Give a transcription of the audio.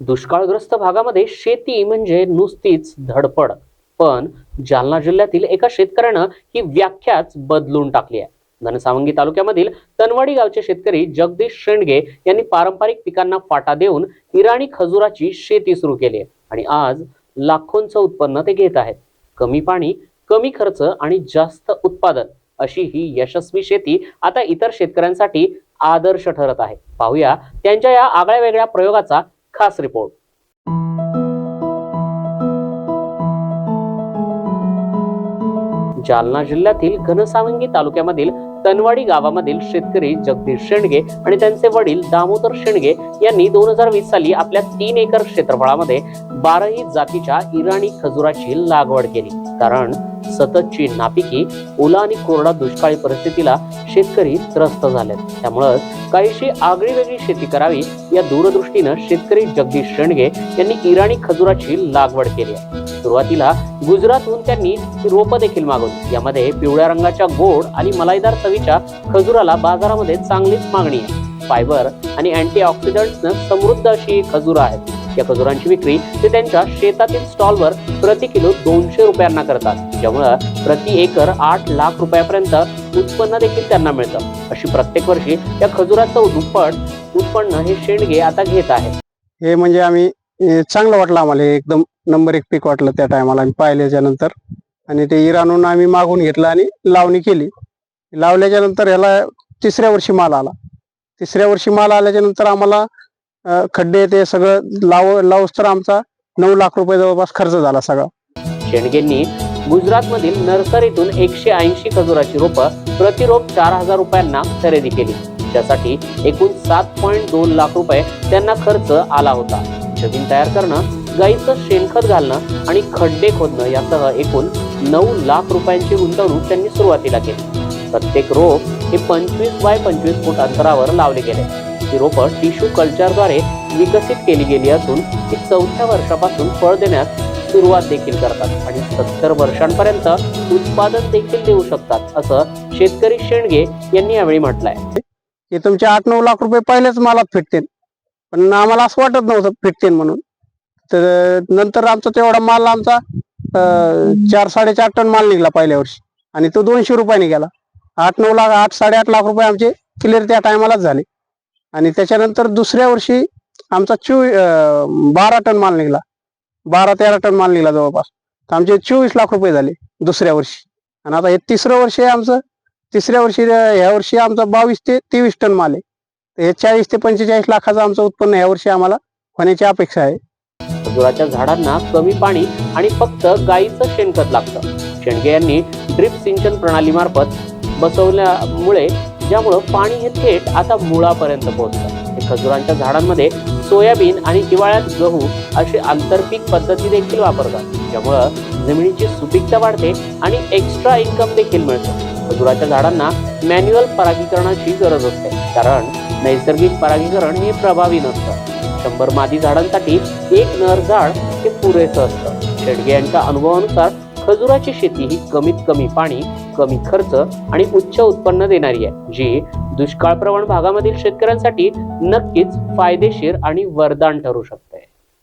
दुष्काळग्रस्त भागामध्ये शेती म्हणजे नुसतीच धडपड. पण जालना जिल्ह्यातील एका शेतकऱ्यानं ही व्याख्याच बदलून टाकली आहे. घनसावंगी तालुक्यामधील तनवाडी गावचे शेतकरी जगदीश शेंडगे यांनी पारंपरिक पिकांना फाटा देऊन इराणी खजुराची शेती सुरू केली आहे आणि आज लाखोंचं उत्पन्न ते घेत आहेत. कमी पाणी कमी खर्च आणि जास्त उत्पादन अशी ही यशस्वी शेती आता इतर शेतकऱ्यांसाठी आदर्श ठरत आहे. पाहूया त्यांच्या या आगळ्या वेगळ्या प्रयोगाचा खास रिपोर्ट. जालना जिल्ह्यातील घनसावंगी तालुक्यामधील तनवाडी गावामधील शेतकरी जगदीश शेंडगे आणि त्यांचे वडील दामोदर शेंडगे यांनी दोन हजार वीस साली आपल्या तीन एकर क्षेत्रफळामध्ये बाराही जातीच्या इराणी खजुराची लागवड केली. कारण सततची नापिकी ओला आणि कोरडा दुष्काळी परिस्थितीला शेतकरी त्रस्त झालेत. त्यामुळं काहीशी आगळी वेगळी शेती करावी या दूरदृष्टीनं शेतकरी जगदीश शेंडगे यांनी इराणी खजुराची लागवड केली आहे. सुरुवातीला गुजरातहून त्यांनी रोपं देखील मागवली. यामध्ये पिवळ्या रंगाच्या गोड आणि मलाईदार चवीच्या खजुराला बाजारामध्ये चांगलीच मागणी आहे. फायबर आणि अँटीऑक्सिडंट्सनं समृद्ध अशी खजुरं आहेत या खजुरांची विक्री ते त्यांच्या शेतातील स्टॉलवर प्रति किलो दोनशे रुपयांना करतात. ज्यामुळं प्रति एकर आठ लाख रुपयापर्यंत उत्पन्न देखील त्यांना मिळतं. अशी प्रत्येक वर्षी या खजुराचं दुप्पट उत्पन्न हे शेंडगे आता घेत आहे हे म्हणजे आम्ही चांगलं वाटलं आम्हाला एकदम नंबर एक पीक वाटलं त्या टायमाला आम्ही पाहिल्याच्या नंतर. आणि ते इराणून आम्ही मागून घेतलं आणि लावणी केली. लावल्याच्या नंतर ह्याला तिसऱ्या वर्षी माल आला. तिसऱ्या वर्षी माल आल्याच्यानंतर आम्हाला खड्डे ते सगळं लाव लावूस तर आमचा नऊ लाख रुपये जवळपास खर्च झाला सगळा. शेंडगेंनी गुजरातमधील नर्सरीतून एकशे ऐंशी खजुराची रोपं प्रतिरोप चार हजार रुपयांना खरेदी केली. त्यासाठी एकूण सात पॉईंट दोन लाख रुपये त्यांना खर्च आला होता. जमीन तयार करणं गाईचं शेणखत घालणं आणि खड्डे खोदणं यासह एकूण नऊ लाख रुपयांची गुंतवणूक त्यांनी सुरुवातीला केली. प्रत्येक रोप हे पंचवीस बाय पंचवीस फूट अंतरावर लावले गेले. ही रोपं टिश्यू कल्चरद्वारे विकसित केली गेली असून ती चौथ्या वर्षापासून फळ देण्यास सुरुवात देखील करतात आणि सत्तर वर्षांपर्यंत उत्पादन देखील देऊ शकतात असं शेतकरी शेंडगे यांनी यावेळी म्हटलंय. हे तुमचे आठ नऊ लाख रुपये पहिलेच मालात फिटतील. पण आम्हाला असं वाटत नव्हतं फिटतील म्हणून. तर नंतर आमचा तेवढा माल आमचा चार साडेचार टन माल निघाला पहिल्या वर्षी. आणि तो दोनशे रुपयाने गेला आठ नऊ लाख आठ साडेआठ लाख रुपये आमचे क्लिअर त्या टायमालाच झाले. आणि त्याच्यानंतर दुसऱ्या वर्षी आमचा चो बारा टन माल निघाला. बारा तेरा टन माल निघाला जवळपास. तर आमचे चोवीस लाख रुपये झाले दुसऱ्या वर्षी. आणि आता हे तिसरं वर्ष आहे आमचं. तिसऱ्या वर्षी ह्या वर्षी आमचा बावीस ते तेवीस टन माल आहे. हे चाळीस ते पंचेचाळीस लाखाचं आमचं उत्पन्न यावर्षी आम्हाला होण्याची अपेक्षा आहे. खजुराच्या झाडांना कमी पाणी आणि फक्त गाईचं शेणखत लागतं. शेंडगे यांनी ड्रिप सिंचन प्रणालीमार्फत बसवल्यामुळे ज्यामुळं पाणी हे थेट आता मुळापर्यंत पोहोचतं. खजुरांच्या झाडांमध्ये सोयाबीन आणि हिवाळ्यात गहू अशी आंतरपीक पद्धती देखील वापरतात ज्यामुळं जमिनीची सुपीकता वाढते आणि एक्स्ट्रा इन्कम देखील मिळतं. खजुराच्या झाडांना मॅन्युअल परागीकरणाची गरज असते कारण नैसर्गिक परागीकरण हे प्रभावी नसतं. शंभर मादी झाडांसाठी एक नर झाड हे पुरेसं असतं. शेडगे यांच्या अनुभवानुसार खजुराची शेती ही कमीत कमी पाणी कमी खर्च आणि उच्च उत्पन्न देणारी आहे जी दुष्काळप्रवण भागामधील शेतकऱ्यांसाठी नक्कीच फायदेशीर आणि वरदान ठरू शकते.